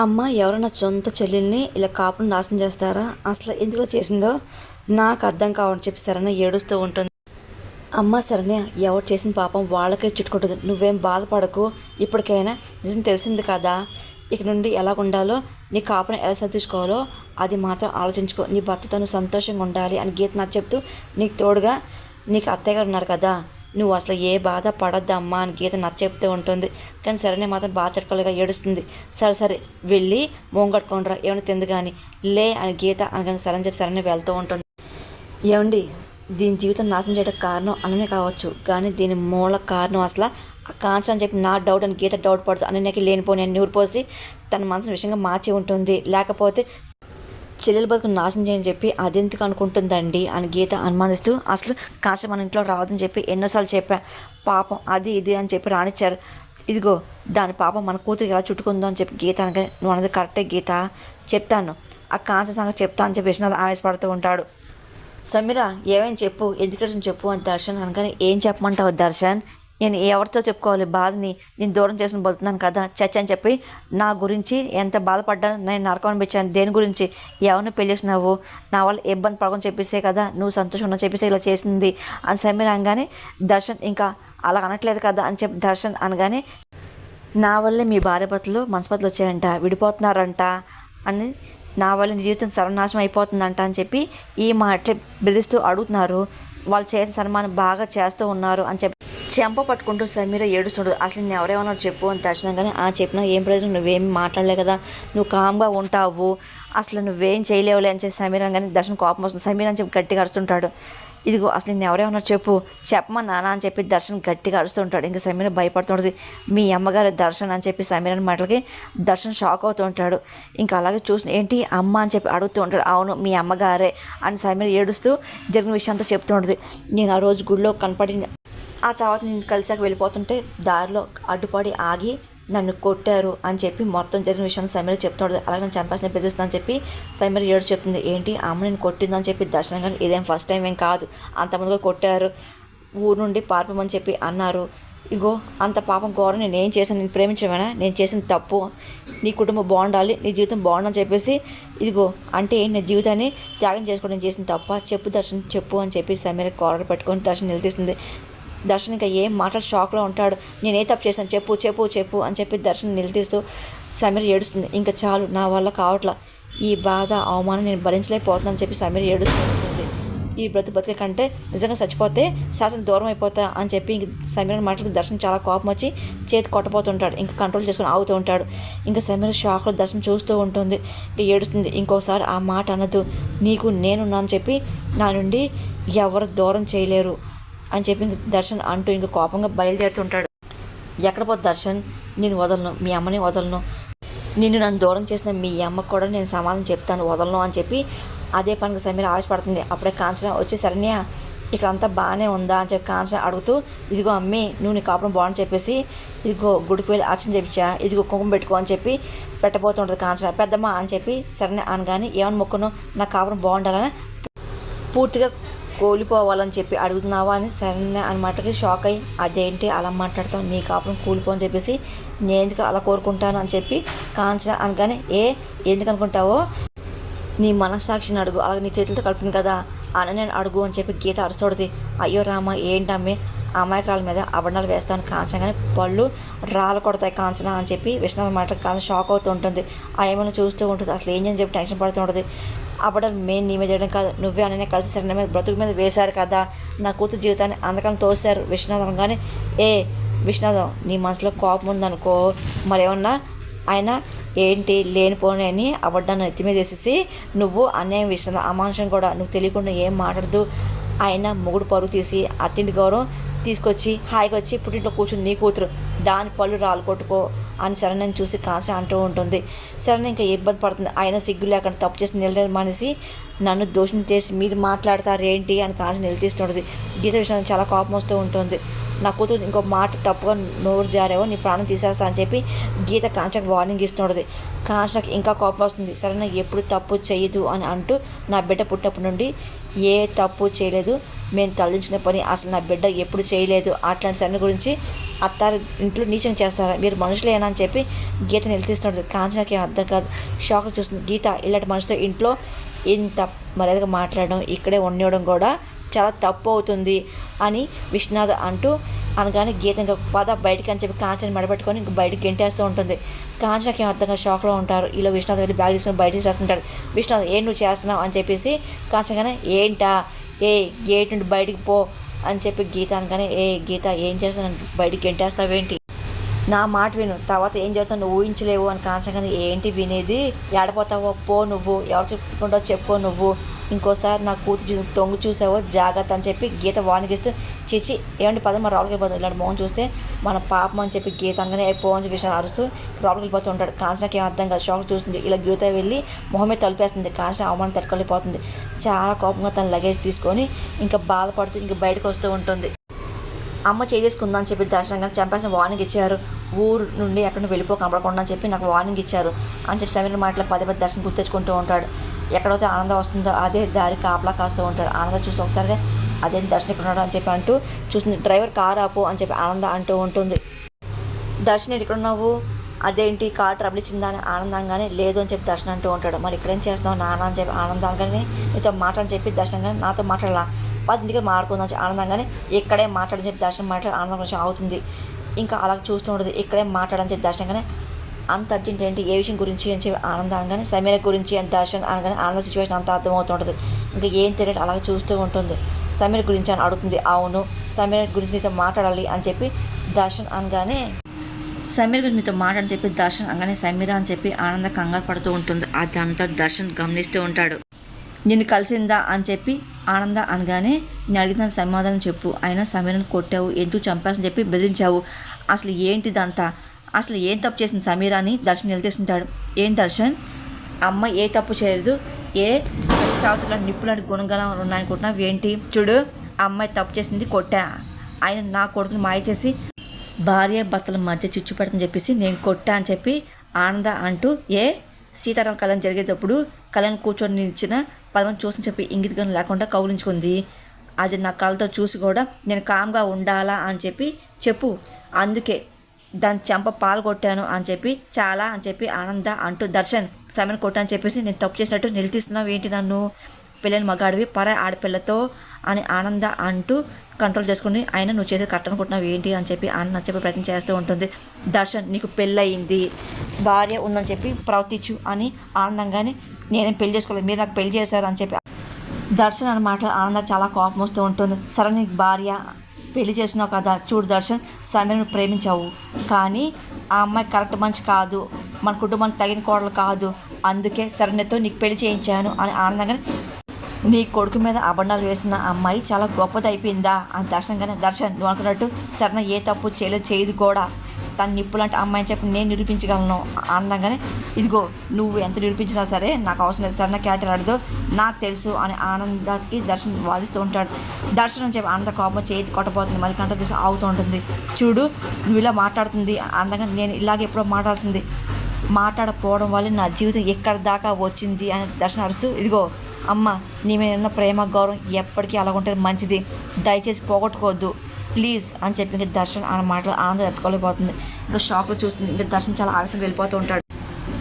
అమ్మ ఎవరైనా సొంత చెల్లెల్ని ఇలా కాపును నాశనం చేస్తారా? అసలు ఎందుకు చేసిందో నాకు అర్థం కావని చెప్పి సరైన ఏడుస్తూ ఉంటుంది. అమ్మ సరణ్య ఎవరు చేసిన పాపం వాళ్ళకే చుట్టుకుంటుంది. నువ్వేం బాధపడకు. ఇప్పటికైనా నిజం తెలిసింది కదా? ఇక నుండి ఎలా ఉండాలో నీ కాపును ఎలా సర్దించుకోవాలో అది మాత్రం ఆలోచించుకో. నీ భర్తతో సంతోషంగా ఉండాలి అని గీత నాకు చెప్తూ నీకు తోడుగా నీకు అత్తయ్య గారు ఉన్నారు కదా? నువ్వు అసలు ఏ బాధ పడొద్దమ్మా అని గీత నచ్చ చెప్తూ ఉంటుంది. కానీ సరేనే మాత్రం బాధ తట్టుకోలేగా ఏడుస్తుంది. సరే సరే వెళ్ళి మోంగట్టుకోండిరా ఏమైనా తింది కానీ లే అని గీత అనగానే సరే అని చెప్పి సరేనే వెళ్తూ ఉంటుంది. ఏమండి దీని జీవితం నాశనం చేయడానికి కారణం అననే కావచ్చు. కానీ దీని మూల కారణం అసలు ఆ కాన్సర్ అని చెప్పి నా డౌట్ అని గీత డౌట్ పడుతుంది అనన్యకి లేనిపోని నేను నూరిపోసి తన మనసు విషయంగా మార్చి ఉంటుంది. లేకపోతే చెల్లెల బతుకు నాశనం చేయని చెప్పి అదెందుకు అనుకుంటుందండి అని గీత అనుమానిస్తూ అసలు కాశ మన ఇంట్లో రావద్దని చెప్పి ఎన్నోసార్లు చెప్పా. పాపం అది ఇది అని చెప్పి రానిచ్చారు. ఇదిగో దాని పాపం మన కూతురికి ఎలా చుట్టుకుందో అని చెప్పి గీత అనగా నువ్వు అన్నది కరెక్టే గీత. చెప్తాను. ఆ కాంచ సంగతి చెప్తా అని చెప్పి విశ్వనాథ్ ఆవేశపడుతూ ఉంటాడు. సమీర ఏమేం చెప్పు. ఎందుకు చెప్పు అని దర్శన్ అనగానే ఏం చెప్పమంటావు దర్శన్? నేను ఎవరితో చెప్పుకోవాలి? బాధని నేను దూరం చేసుకుని బతుకున్నాను కదా చచ్చ అని చెప్పి నా గురించి ఎంత బాధపడ్డాను నేను నరకం అనిపించాను. దేని గురించి? ఎవరిని పెళ్ళి చేసినావు? నా వల్ల ఇబ్బంది పడకుండా చెప్పేసే కదా నువ్వు సంతోషం ఉన్నా చెప్పేసి ఇలా చేసింది అని సమీర్ అనగానే దర్శన్ ఇంకా అలా అనట్లేదు కదా అని చెప్పి దర్శన్ అనగానే నా వల్లే మీ భార్య భర్తలు మనస్పతులు వచ్చాయంట విడిపోతున్నారంట అని నా వల్ల జీవితం సర్వనాశనం అయిపోతుందంట అని చెప్పి ఈ మాటలు బెదిరిస్తూ అడుగుతున్నారు. వాళ్ళు చేసిన సన్మానం బాగా చేస్తూ ఉన్నారు అని చెప్పి చెంప పట్టుకుంటూ సమీర ఏడుస్తుండదు అసలు నేను ఎవరేమన్నా చెప్పు అని దర్శనంగానే ఆ చెప్పినా ఏం ప్రయోజనం? నువ్వేం మాట్లాడలే కదా. నువ్వు కామ్గా ఉంటావు. అసలు నువ్వేం చేయలేవులే అని చెప్పి సమీర కానీ దర్శనం కోపం వస్తుంది. సమీర అని చెప్పి గట్టిగా అరుస్తుంటాడు. ఇదిగో అసలు నేను ఎవరేమన్నా చెప్పు. చెప్పమా నాన్న అని చెప్పి దర్శన్ గట్టిగా అరుస్తుంటాడు. ఇంకా సమీర భయపడుతుంటుంది. మీ అమ్మగారి దర్శన్ అని చెప్పి సమీర అని మాటలకి దర్శన్ షాక్ అవుతూ ఉంటాడు ఇంకా అలాగే చూసిన ఏంటి అమ్మ అని చెప్పి అడుగుతూ ఉంటాడు. అవును మీ అమ్మగారే అని సమీర ఏడుస్తూ జరిగిన విషయం అంతా చెప్తూ ఉంటుంది. నేను ఆ రోజు గుడిలో కనపడింది ఆ తర్వాత నేను కలిసాక వెళ్ళిపోతుంటే దారిలో అడ్డుపడి ఆగి నన్ను కొట్టారు అని చెప్పి మొత్తం జరిగిన విషయం సమీర చెప్తున్నాడు. అలాగే నన్ను చంపాల్సిన బెదిరిస్తుందని చెప్పి సమీర ఏడు చెప్తుంది. ఏంటి? అమ్మ నేను కొట్టిందని చెప్పి దర్శనం కానీ ఇదేం ఫస్ట్ టైం ఏం కాదు. అంతమందిగా కొట్టారు. ఊరు నుండి పార్పమని చెప్పి అన్నారు. ఇగో అంత పాపం ఘోరం నేను ఏం చేశాను? నేను ప్రేమించమేనా నేను చేసిన తప్పు. నీ కుటుంబం బాగుండాలి. నీ జీవితం బాగుండాలని చెప్పేసి ఇదిగో అంటే ఏంటి? నీ జీవితాన్ని త్యాగం చేసుకోవడం చేసిన తప్ప చెప్పు దర్శనం చెప్పు అని చెప్పి సమీర కోరలు పెట్టుకొని దర్శనం నిలదీస్తుంది. దర్శన్ ఇంకా ఏం మాటలు షాక్లో ఉంటాడు. నేనే తప్పు చేశాను? చెప్పు చెప్పు చెప్పు అని చెప్పి దర్శన్ నిలదీస్తూ సమీర్ ఏడుస్తుంది. ఇంకా చాలు నా వల్ల కావట్లా. ఈ బాధ అవమానం నేను భరించలేకపోతున్నాను చెప్పి సమీర్ ఏడుస్తూ ఉంటుంది ఈ బ్రతు బతికే కంటే నిజంగా చచ్చిపోతే శాసనం దూరం అయిపోతా అని చెప్పి ఇంక సమీర మాటలకు దర్శనం చాలా కోపం వచ్చి చేతి కొట్టపోతుంటాడు ఇంకా కంట్రోల్ చేసుకుని ఆగుతూ ఉంటాడు. ఇంకా సమీర షాక్లో దర్శనం చూస్తూ ఉంటుంది. ఇంకా ఏడుస్తుంది. ఇంకోసారి ఆ మాట అనదు. నీకు నేనున్నాను చెప్పి నా నుండి ఎవరు దూరం చేయలేరు. అని చెప్పి ఇంక దర్శన్ అంటూ ఇంక కోపంగా బయలుదేరుతుంటాడు. ఎక్కడ పోతే దర్శన్? నేను వదలను. మీ అమ్మని వదలను. నిన్ను నన్ను దూరం చేసిన మీ అమ్మకు కూడా నేను సమాధానం చెప్తాను. వదలను అని చెప్పి అదే పనికి సమీర ఆవేశపడుతుంది. అప్పుడే కాంచన వచ్చి శరణ్య ఇక్కడ అంతా బాగానే ఉందా? అని చెప్పి కాంచన అడుగుతూ ఇదిగో అమ్మి నువ్వు నీ కాపురం బాగుంని చెప్పేసి ఇదిగో గుడికి వెళ్ళి అర్చన చెప్పించా ఇదిగో కుంకుమ పెట్టుకో అని చెప్పి పెట్టబోతుంటుంది కాంచన. పెద్దమ్మ అని చెప్పి సరే అనగానే ఏమని మొక్కను? నా కాపురం బాగుండాలని పూర్తిగా కూలిపోవాలని చెప్పి అడుగుతున్నావా అని సరే అని మాటకి షాక్ అయ్యి అదేంటి అలా మాట్లాడతాం నీ కాపురం కూలిపో అని చెప్పేసి నేను ఎందుకు అలా కోరుకుంటాను? అని చెప్పి కాంచన అనగానే ఏ ఎందుకు అనుకుంటావో? నీ మనస్సాక్షిని అడుగు అలాగే నీ చేతులతో కలుపుతుంది కదా అని నేను అడుగు అని చెప్పి గీత అరుస్తోడిది అయ్యో రామ ఏంటమ్మే? అమాయకురాల మీద అబడాలు వేస్తాను. కాంచగానే పళ్ళు రాళ్ళు కొడతాయి కాంచన అని చెప్పి విశ్వనాథ్ మాట కాంచన షాక్ అవుతూ ఉంటుంది. ఆ ఏమైనా చూస్తూ ఉంటుంది. అసలు ఏం చెప్పి టెన్షన్ పడుతూ ఉంటుంది మేము మెయిన్ నీ మీద చేయడం కాదు. నువ్వే అననే కలిసి సరైన మీద బ్రతుకు మీద వేశారు కదా. నా కూతురు జీవితాన్ని అందకం తోశారు. విశ్వనాథ్ కానీ ఏ విశ్వనాథం నీ మనసులో కోపం ఉందనుకో మరేమన్నా ఆయన ఏంటి లేనిపోని అని అబడ్డాన్ని ఎత్తి మీద వేసేసి నువ్వు అన్యాయం విషయం అమానుషం కూడా నువ్వు తెలియకుండా ఏం మాట్లాడదు. ఆయన మొగుడు పరుగు తీసి అత్తింటి గౌరవం తీసుకొచ్చి హాయిగా వచ్చి పుట్టింట్లో కూర్చుని నీ కూతురు దాని పళ్ళు రాలు కొట్టుకో అని శరణ్యని చూసి కాంచ అంటూ ఉంటుంది. శరణ్య ఇంకా ఇబ్బంది పడుతుంది. ఆయన సిగ్గు లేకుండా తప్పు చేసి నిలడం మనిషి నన్ను దోషం చేసి మీరు మాట్లాడతారు ఏంటి అని కాంచ నిలదీస్తుంటుంది. గీత విషయాన్ని చాలా కోపం వస్తూ ఉంటుంది. నా కూతురు ఇంకో మాట తప్పుగా నోరు జారేవో నీ ప్రాణం తీసేస్తా అని చెప్పి గీత కాంచకు వార్నింగ్ ఇస్తుంటుంది కాంచకు ఇంకా కోపం వస్తుంది. సరే ఎప్పుడు తప్పు చేయదు అని అంటూ నా బిడ్డ పుట్టినప్పటి నుండి ఏ తప్పు చేయలేదు. మేము తలదించిన పని అసలు నా బిడ్డ ఎప్పుడు చేయలేదు. అట్లాంటి సరైన గురించి అత్తారు ఇంట్లో నీచం చేస్తారా? మీరు మనుషులేనా అని చెప్పి గీత నిలదీస్తుంటుంది కాంచనకి ఏం అర్థం కాదు. షాక్ చూస్తుంది. గీత ఇలాంటి మనిషితో ఇంట్లో ఇంత మర్యాదగా మాట్లాడడం ఇక్కడే ఉండడం కూడా చాలా తప్పు అవుతుంది అని విశ్వనాథ్ అంటూ అనగానే గీత ఇంకా పద బయటికి అని చెప్పి కాంచని మడబెట్టుకొని ఇంకా బయటికి గెంటేస్తూ ఉంటుంది. కాంచనకి అర్థంగా షాక్లో ఉంటారు. ఇలా విశ్వనాథ్ వెళ్ళి బ్యాగ్ తీసుకొని బయటికి చేస్తుంటారు విశ్వనాథ్ ఏం నువ్వు చేస్తున్నావు? అని చెప్పేసి కాంచనగానే ఏంటా? ఏ గేట్ నుండి బయటికి పో అని చెప్పి గీత అనగానే ఏ గీత ఏం చేస్తాను బయటికి గెంటేస్తావేంటి? నా మాట విను. తర్వాత ఏం చేస్తావు నువ్వు ఊహించలేవు అని కాంచగానే ఏంటి వినేది? ఏడపోతావో? పో నువ్వు. ఎవరు చెప్పుకుంటావు చెప్పు నువ్వు. ఇంకోసారి నా కూతురు తొంగు చూసావో? జాగ్రత్త అని చెప్పి గీత వార్నింగ్ ఇస్తూ చిచి ఏమంటే పదం మన రావులకి వెళ్ళిపోతుంది ఇలాంటి మోహన్ చూస్తే మన పాపం అని చెప్పి గీత అనగానే పో అని చెప్పి అరుస్తూ రావులకి వెళ్ళిపోతూ ఉంటాడు. కాంచనకి ఏం అర్థం కాదు. షాక్ చూస్తుంది. ఇలా గీత వెళ్ళి మొహమే తలిపేస్తుంది. కాంచన అవమానం తట్టుకోలేకపోతుంది. చాలా కోపంగా తన లగేజ్ తీసుకొని ఇంకా బాధపడుతూ ఇంకా బయటకు వస్తూ ఉంటుంది. అమ్మ చేసుకుందా అని చెప్పి దర్శనం కానీ చంపేసిన వార్నింగ్ ఇచ్చారు. ఊరు నుండి ఎక్కడ వెళ్ళిపో కనపడకుండా అని చెప్పి నాకు వార్నింగ్ ఇచ్చారు. అని చెప్పి సమీర మాటలు పదే పది దర్శనం గుర్తించుకుంటూ ఉంటాడు. ఎక్కడైతే ఆనందం వస్తుందో అదే దారి కాపలా కాస్తూ ఉంటాడు. ఆనందం చూసి ఒకసారిగా అదే దర్శనం ఇక్కడ ఉన్నాడు అని చెప్పి అంటూ చూస్తుంది డ్రైవర్ కార్ ఆపు అని చెప్పి ఆనంద అంటూ ఉంటుంది. దర్శనం ఇక్కడ ఉన్నావు? అదేంటి? కార్ ట్రబుల్ ఇచ్చిందా? అని ఆనందంగానే లేదు అని చెప్పి దర్శనం అంటూ ఉంటాడు. మరి ఇక్కడేం చేస్తున్నావు నాన్న? అని చెప్పి ఆనందంగానే నీతో అని చెప్పి దర్శనంగానే నాతో మాట్లాడాల? పది ఇంటికి మాట్లాడుకుందాం ఆనందంగానే ఇక్కడే మాట్లాడని చెప్పి దర్శనం మాట్లాడి ఆనందం కొంచెం అవుతుంది. ఇంకా అలా చూస్తూ ఉంటుంది ఇక్కడే మాట్లాడని చెప్పి దర్శనంగానే అంత అర్జెంట్ ఏంటి ఏ విషయం గురించి అని చెప్పి ఆనందం అనగానే సమీర గురించి అని దర్శనం అనగానే ఆనంద సిచ్యువేషన్ అంత అర్థమవుతుంటుంది ఇంకా ఏం తెలియదు అలాగే చూస్తూ ఉంటుంది. సమీర గురించి అని అడుగుతుంది అవును సమీర గురించి నీతో మాట్లాడాలి అని చెప్పి దర్శన్ అనగానే సమీర్ గురించి మీతో మాట్లాడని చెప్పి దర్శన్ అనగానే సమీర అని చెప్పి ఆనంద కంగారు పడుతూ ఉంటుంది. అదంతా దర్శన్ గమనిస్తూ ఉంటాడు. నిన్ను కలిసిందా అని చెప్పి ఆనంద అనగానే నేను అడిగిన సమాధానం చెప్పు. అయినా సమీరను కొట్టావు ఎందుకు చంపాసని చెప్పి బెదిరించావు. అసలు ఏంటిదంతా? అసలు ఏం తప్పు చేసింది సమీర అని దర్శన్ నిలదీస్తుంటాడు ఏం దర్శన్? అమ్మ ఏ తప్పు చేయలేదు. ఏ సావిత్రిలో నిప్పులాంటి గుణగలం ఉన్నాయనుకుంటున్నావు? ఏంటి? చూడు అమ్మాయి తప్పు చేసింది కొట్టా. ఆయన నా కొడుకుని మాయ చేసి భార్య భర్తల మధ్య చిచ్చు పెడతని చెప్పేసి నేను కొట్టా అని చెప్పి ఆనంద అంటూ ఏ? సీతారాం కళ్యాణ్ జరిగేటప్పుడు కళ్యాణ్ కూర్చొని ఇచ్చిన పదమని చూసి చెప్పి ఇంగితగం లేకుండా కౌలించుకుంది అది నా కళ్ళతో చూసి కూడా నేను కామ్గా ఉండాలా అని చెప్పి చెప్పు. అందుకే దాని చెంప పాలు కొట్టాను అని చెప్పి చాలా అని చెప్పి ఆనంద అంటూ దర్శన్ సమయం కొట్టా అని చెప్పేసి నేను తప్పు చేసినట్టు నిలదీస్తున్నావు ఏంటి నన్ను? పిల్లని మగాడివి పర ఆడపిల్లతో అని ఆనంద అంటూ కంట్రోల్ చేసుకుని ఆయన నువ్వు చేసే కరెక్ట్ అనుకుంటున్నావు ఏంటి అని చెప్పి ఆనంద చెప్పే ప్రయత్నం చేస్తూ ఉంటుంది. దర్శన్ నీకు పెళ్ళయింది భార్య ఉందని చెప్పి ప్రవర్తించు అని ఆనందంగానే నేనేం పెళ్ళి చేసుకోలేదు మీరు నాకు పెళ్ళి చేశారు అని చెప్పి. దర్శన్ అన్న మాటలు ఆనంద చాలా కోపం వస్తూ ఉంటుంది. సరే నీకు భార్య పెళ్ళి చేసినావు కదా చూడు దర్శన్ సమీరను ప్రేమించావు. కానీ ఆ అమ్మాయి కరెక్ట్ మనిషి కాదు మన కుటుంబానికి తగిన కోడలు కాదు. అందుకే సరణ్యతో నీకు పెళ్ళి చేయించాను అని ఆనందంగా నీ కొడుకు మీద అబండాలు వేసిన అమ్మాయి చాలా గొప్పది అయిపోయిందా అని దర్శనంగానే దర్శన్ నువ్వు అనుకున్నట్టు సరణ ఏ తప్పు చేయలేదు చేయదు కూడా. తన నిప్పులాంటి అమ్మాయిని చెప్పి నేను నిరూపించగలను. ఆనందంగానే ఇదిగో నువ్వు ఎంత నిరూపించినా సరే నాకు అవసరం లేదు. సరణ క్యారెక్టర్ ఆడదు నాకు తెలుసు అని ఆనందానికి దర్శన్ వాదిస్తూ ఉంటాడు. దర్శనం చెప్పి ఆనంద కోపం చేతి కొట్టబోతుంది. మళ్ళీ కంట చూసి ఆగుతూ ఉంటుంది. చూడు నువ్వు ఇలా మాట్లాడుతుంది. అందంగా నేను ఇలాగే ఎప్పుడో మాట్లాడాల్సింది. మాట్లాడకపోవడం వల్ల నా జీవితం ఎక్కడి దాకా వచ్చింది అని దర్శనం అరుస్తూ ఇదిగో అమ్మ నీ మీద ఉన్న ప్రేమ గౌరవం ఎప్పటికీ అలా ఉంటే మంచిది. దయచేసి పోగొట్టుకోవద్దు. ప్లీజ్ అని చెప్పి ఇంకా దర్శన్ ఆ మాటలు ఆనందం తట్టుకోలేకపోతుంది. ఇంకా షాక్లో చూస్తుంది. ఇంకా దర్శన్ చాలా ఆవేశం వెళ్ళిపోతూ ఉంటాడు.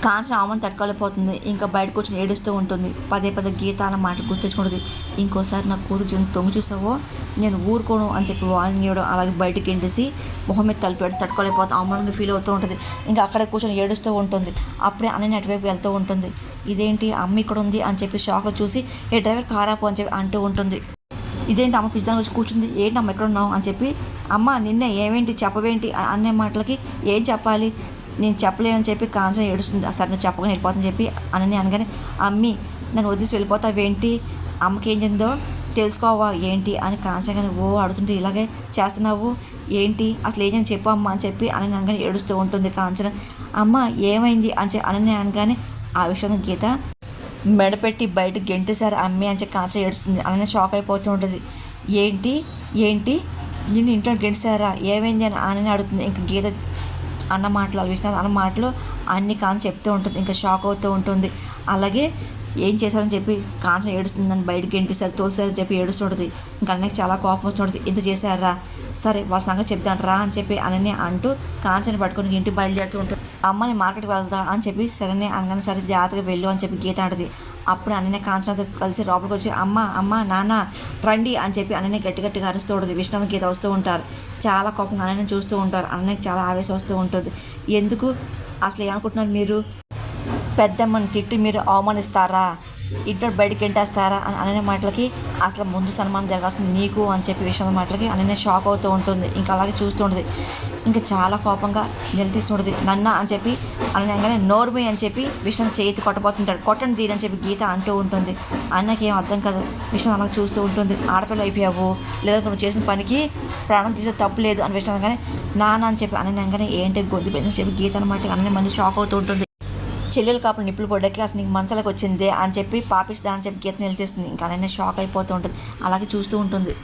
కాంచన ఆమెను తట్టుకోలేకపోతుంది. ఇంకా బయట కూర్చొని ఏడుస్తూ ఉంటుంది. పదే పదే గీత అన్న మాటలు గుర్తించుకుంటుంది ఇంకోసారి నా కూతురు చిన్న తొంగి చూసావో? నేను ఊరుకోను అని చెప్పి వార్నింగ్ ఇవ్వడం అలాగే బయటికి ఎండేసి మొహం మీద తలిపాడు తట్టుకోలేకపోతే అవమానంగా ఫీల్ అవుతూ ఉంటుంది. ఇంకా అక్కడే కూర్చొని ఏడుస్తూ ఉంటుంది. అప్పుడే అన్నని అటువైపు వెళ్తూ ఉంటుంది. ఇదేంటి? అమ్మ ఇక్కడ ఉంది అని చెప్పి షాక్లో చూసి ఏ డ్రైవర్ కారాపు అని చెప్పి అంటూ ఉంటుంది. ఇదేంటి అమ్మ పిజ్జాని వచ్చి కూర్చుంది? ఏంటి అమ్మ ఎక్కడ ఉన్నావు? అని చెప్పి అమ్మ నిన్న ఏమేంటి చెప్పవేంటి? అనే మాటలకి ఏం చెప్పాలి? నేను చెప్పలేనని చెప్పి కాంచన ఏడుస్తుంది. సరే నువ్వు చెప్పగానే వెళ్ళిపోతాను చెప్పి అనని అనగానే అమ్మి నన్ను వదిలేసి వెళ్ళిపోతావేంటి? అమ్మకి ఏం చెందో తెలుసుకోవా ఏంటి? అని కాంచగానే ఓ అడుగుతుంటే ఇలాగే చేస్తున్నావు? ఏంటి? అసలు ఏం చెప్పు అమ్మ అని చెప్పి అని అనగానే ఏడుస్తూ ఉంటుంది కాంచన. అమ్మ ఏమైంది? అని చెప్పి అనని అనగానే ఆ విషయం గీత మెడపెట్టి బయట గెంటేశారు అమ్మి అని చెప్పి కాచ ఏడుస్తుంది. అలానే షాక్ అయిపోతూ ఉంటుంది. ఏంటి? ఏంటి? నిన్ను ఇంట్లో గెంటేశారా? ఏమైంది అని ఆనని అడుగుతుంది. ఇంకా గీత అన్న మాటలు విశ్వనాథ్ అన్న మాటలు అన్ని కాని చెప్తూ ఉంటుంది. ఇంకా షాక్ అవుతూ ఉంటుంది. అలాగే ఏం చేశారని చెప్పి కాంచన ఏడుస్తుందని బయటికి గెంటిసారి తోసారని చెప్పి ఏడుస్తుంటుంది. ఇంకా అన్నకి చాలా కోపం వస్తుంటుంది ఇంత చేశారా? సరే వాళ్ళ సంగతి చెప్తాను రా అని చెప్పి అనని అంటూ కాంచన పట్టుకొని ఇంటికి బయలుదేరుతూ ఉంటుంది. అమ్మని మార్కెట్కి వెళ్తా అని చెప్పి సరేనే అనగానే సరే జాగ్రత్తగా వెళ్ళు అని చెప్పి గీత అంటది. అప్పుడు అన్నయ్య కాంచనతో కలిసి లోపలికి వచ్చి అమ్మ అమ్మ నాన్న రండి అని చెప్పి అన్నయ్య గట్టి గట్టిగా అరుస్తూ ఉంటుంది. విష్ణు గీత వస్తూ ఉంటారు. చాలా కోపంగా అన్నయ్యని చూస్తూ ఉంటారు. అన్నయ్యకి చాలా ఆవేశం వస్తూ ఉంటుంది. ఎందుకు? అసలు ఏమనుకుంటున్నారు మీరు? పెద్దమ్మని తిట్టి మీరు అవమానిస్తారా? ఇద్దరు బయటికి ఎంటేస్తారా? అని అనే మాటలకి అసలు ముందు సన్మానం జరగాల్సింది నీకు అని చెప్పి విషయం మాటలకి అననే షాక్ అవుతూ ఉంటుంది. ఇంకా అలాగే చూస్తూ ఉంటుంది. ఇంకా చాలా కోపంగా నిలదీస్తుంటుంది నన్న అని చెప్పి అనగానే నోర్మి అని చెప్పి విష్ణు చేతి కొట్టబోతుంటాడు. కొట్టండి దీని అని చెప్పి గీత అంటూ ఉంటుంది. అన్నకి ఏం అర్థం కాదు. విష్ణు అలా చూస్తూ ఉంటుంది. ఆడపిల్ల అయిపోయావు. లేదా నువ్వు చేసిన పనికి ప్రాణం తీసే తప్పు లేదు అని విషయం అనగానే నాన్న అని చెప్పి అనగానే ఏంటి గొద్దు పెంచని చెప్పి గీత అనమాట అన్నీ మళ్ళీ షాక్ అవుతూ ఉంటుంది. చెల్లెలు కాపులు నిప్పులు పడ్డాకి అసలు నీకు మనసులోకి వచ్చిందే అని చెప్పి పాపిస్తా అని చెప్పి గీత వెళ్తేస్తుంది ఇంకా ఆయన షాక్ అయిపోతూ ఉంటుంది. అలాగే చూస్తూ ఉంటుంది.